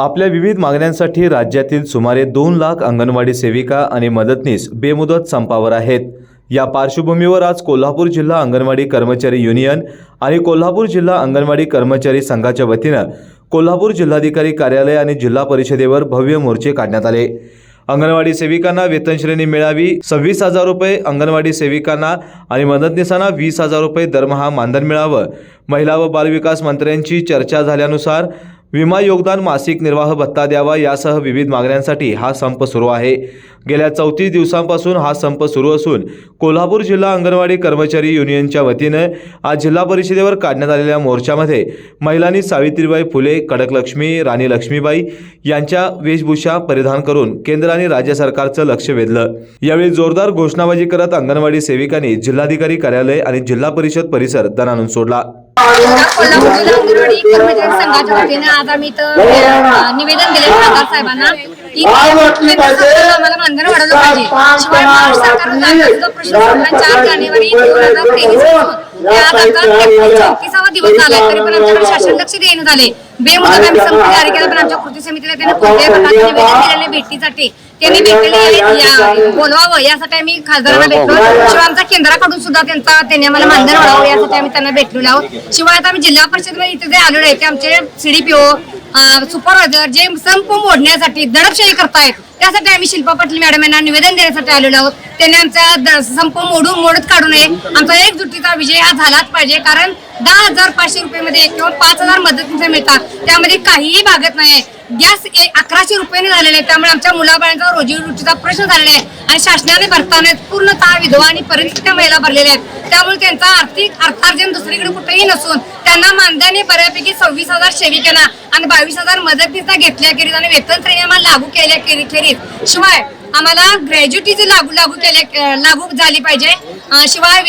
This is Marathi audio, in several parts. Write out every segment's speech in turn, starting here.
आपल्या विविध मागण्यांसाठी राज्यातील सुमारे दोन लाख अंगणवाडी सेविका आणि मदतनीस बेमुदत संपावर आहेत. या पार्श्वभूमीवर आज कोल्हापूर जिल्हा अंगणवाडी कर्मचारी युनियन आणि कोल्हापूर जिल्हा अंगणवाडी कर्मचारी संघाच्या वतीनं कोल्हापूर जिल्हाधिकारी कार्यालय आणि जिल्हा परिषदेवर भव्य मोर्चे काढण्यात आले. अंगणवाडी सेविकांना वेतनश्रेणी मिळावी सव्वीस हजार रुपये अंगणवाडी सेविकांना आणि मदतनीसांना वीस हजार रुपये दरमहा मानधन मिळावं. महिला व बालविकास मंत्र्यांची चर्चा झाल्यानुसार विमा योगदान मासिक निर्वाह भत्ता द्यावा यासह विविध मागण्यांसाठी हा संप सुरू आहे. गेल्या चौतीस दिवसांपासून हा संप सुरू असून कोल्हापूर जिल्हा अंगणवाडी कर्मचारी युनियनच्या वतीनं आज जिल्हा परिषदेवर काढण्यात आलेल्या मोर्चामध्ये महिलांनी सावित्रीबाई फुले कडकलक्ष्मी राणी लक्ष्मीबाई यांच्या वेशभूषा परिधान करून केंद्र आणि राज्य सरकारचं लक्ष वेधलं. यावेळी जोरदार घोषणाबाजी करत अंगणवाडी सेविकांनी जिल्हाधिकारी कार्यालय आणि जिल्हा परिषद परिसर दणानून सोडला. कोल्हापूर जिल्हा अंगणवाडी कर्मचारी संघाच्या वतीने आज आम्ही इथं अ, निवेदन दिले खासदार साहेबांना. की केंद्र सरकारनं आम्हाला मानधन वाढवलं पाहिजे. शिवाय महाराष्ट्र सरकारनं जागतिक प्रश्न सोडला चार जानेवारी दोन हजार तेवीसपासून. आता चौतीसावा दिवस झाला तरी पण आमच्याकडे शासन लक्ष देणं झाले बेमुदत आम्ही संप जारी केला पण आमच्या कृती समितीला त्यांनी कोणत्याही प्रकारचे निवेदन दिलेले भेटीसाठी. त्यांनी भेटले बोलवावं यासाठी आम्ही खासदारांना भेटलो. शिवाय आमच्या केंद्राकडून सुद्धा त्यांचा त्यांनी आम्हाला मानधन वाढावं यासाठी आम्ही त्यांना भेटलेलो आहोत. शिवाय आता आम्ही जिल्हा परिषदमध्ये इथे जे आलेलो आहे ते आमचे सीडीपीओ सुपरवायझर जे संप मोडण्यासाठी दडपशाही करतायत त्यासाठी आम्ही शिल्पा पाटील मॅडम यांना निवेदन देण्यासाठी आलेलो आहोत. त्यांनी आमचा संप मोडून मोडत काढू नये. आमचा एकजुटीचा विजय हा झालाच पाहिजे. कारण दहा हजार पाचशे रुपये मध्ये किंवा पाच हजार मदतीचे मिळतात. त्यामध्ये काहीही भागत नाही गॅस अकराशे रुपयाने झालेले आहे. त्यामुळे आमच्या मुलाबाळांचा रोजीरोटीचा प्रश्न झालेला आहे. आणि शासनाने भरताना पूर्णतः विधवा आणि परिस्थिती महिला भरलेल्या आहेत. त्यामुळे त्यांचा आर्थिक अर्थार्जन दुसरीकडे कुठेही नसून त्यांना मानधने बऱ्यापैकी सव्वीस हजार सेविकांना आणि बावीस हजार मदतीचा घेतल्याखेरीज आणि वेतन श्रेणी लागू केल्या खेरीज शिवाय आम्हाला ग्रॅज्युटीची लागू लागू केल्या लागू झाली पाहिजे. शिवाय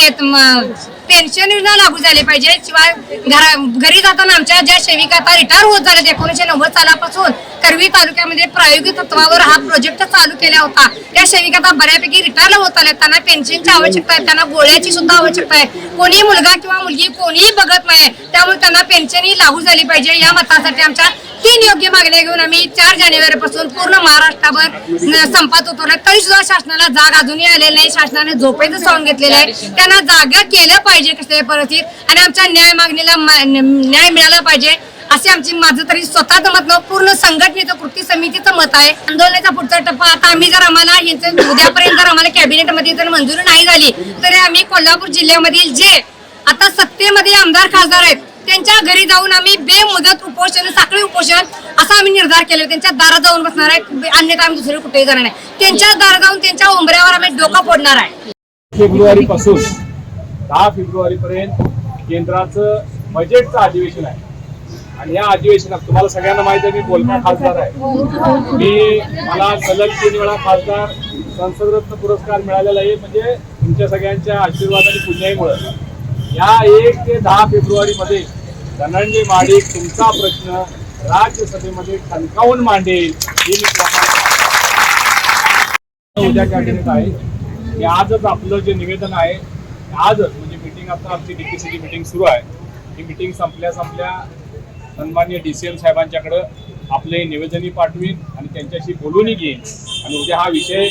पेन्शन योजना लागू झाली पाहिजे. शिवाय घरा घरी जाताना आमच्या ज्या सेविका आता रिटायर होत झाल्यात एकोणीशे नव्वद सालापासून करवी तालुक्यामध्ये प्रायोगिक तत्वावर हा प्रोजेक्ट चालू केला होता. त्या सेविका आता बऱ्यापैकी रिटायर होत आल्या. त्यांना पेन्शनची आवश्यकता आहे त्यांना गोळ्याची सुद्धा आवश्यकता आहे. कोणी मुलगा किंवा मुलगी कोणीही बघत नाही त्यामुळे त्यांना पेन्शन ही लागू झाली पाहिजे. या मतासाठी आमच्या तीन योग्य मागण्या घेऊन आम्ही चार जानेवारी पासून पूर्ण महाराष्ट्राभर संपात उतरलो तरी सुद्धा शासनाला जाग अजूनही आलेली नाही. शासनाने झोपेचं सॉंग घेतलेलं आहे त्यांना जागा केलं पाहिजे कसल्याही परिस्थितीत आणि आमच्या न्याय मागणीला मा- न्याय मिळाला पाहिजे असे आमची माझं तरी स्वतःचं मत नव्हतं. पूर्ण संघटनेचं कृती समितीचं मत आहे. आंदोलनाचा पुढचा टप्पा आता आम्ही जर आम्हाला यांचं उद्यापर्यंत जर आम्हाला कॅबिनेटमध्ये जर मंजुरी नाही झाली तरी आम्ही कोल्हापूर जिल्ह्यामधील जे आता सत्तेमध्ये आमदार खासदार आहेत त्यांच्या घरी जाऊन आम्ही बेमुदत उपोषण साखळी उपोषण असा आम्ही निर्धार केले त्यांच्या दारात जाऊन बसणार आहे. अन्यथा आम्ही दुसरे कुठेही जाणार नाही. त्यांच्या दारात जाऊन त्यांच्या उंबऱ्यावर आम्ही डोका फोडणार आहे. फेब्रुवारी पासून दहा फेब्रुवारी पर्यंत केंद्राचं बजेटचं अधिवेशन आहे. आणि या अधिवेशनात तुम्हाला सगळ्यांना माहिती आहे मी बोलका खासदार आहे. मी मला सलग तीन वेळा खासदार संसदरत्न पुरस्कार मिळालेला आहे. म्हणजे तुमच्या सगळ्यांच्या आशीर्वाद आणि पुण्याईमुळे या एक ते दहा फेब्रुवारी मध्ये धनंजय महाडिक तुमचा प्रश्न राज्यसभेमध्ये ठणकावून मांडेल. ही मी उद्या कॅबिनेट आहे. की आजच आपलं जे निवेदन आहे आजच म्हणजे मीटिंग आता आमची डीपीसीची मीटिंग सुरू आहे. ही मीटिंग संपल्या संपल्या सन्मान्य डी सी एम साहेबांच्याकडं आपले निवेदनही पाठवीन आणि त्यांच्याशी बोलूनही घेईन. आणि उद्या हा विषय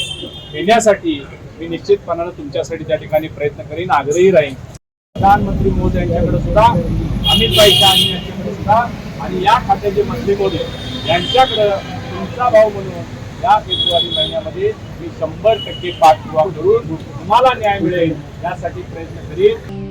घेण्यासाठी मी निश्चितपणानं तुमच्यासाठी त्या ठिकाणी प्रयत्न करीन. आग्रही राहीन. प्रधानमंत्री मोदी यांच्याकडे सुद्धा अमित भाई शहा यांच्याकडे सुद्धा आणि या खात्याचे मंत्री मोदी यांच्याकडे तुमचा भाऊ म्हणून या फेब्रुवारी महिन्यामध्ये मी शंभर टक्के पाठपुरावा करून तुम्हाला न्याय मिळेल यासाठी प्रयत्न करीन.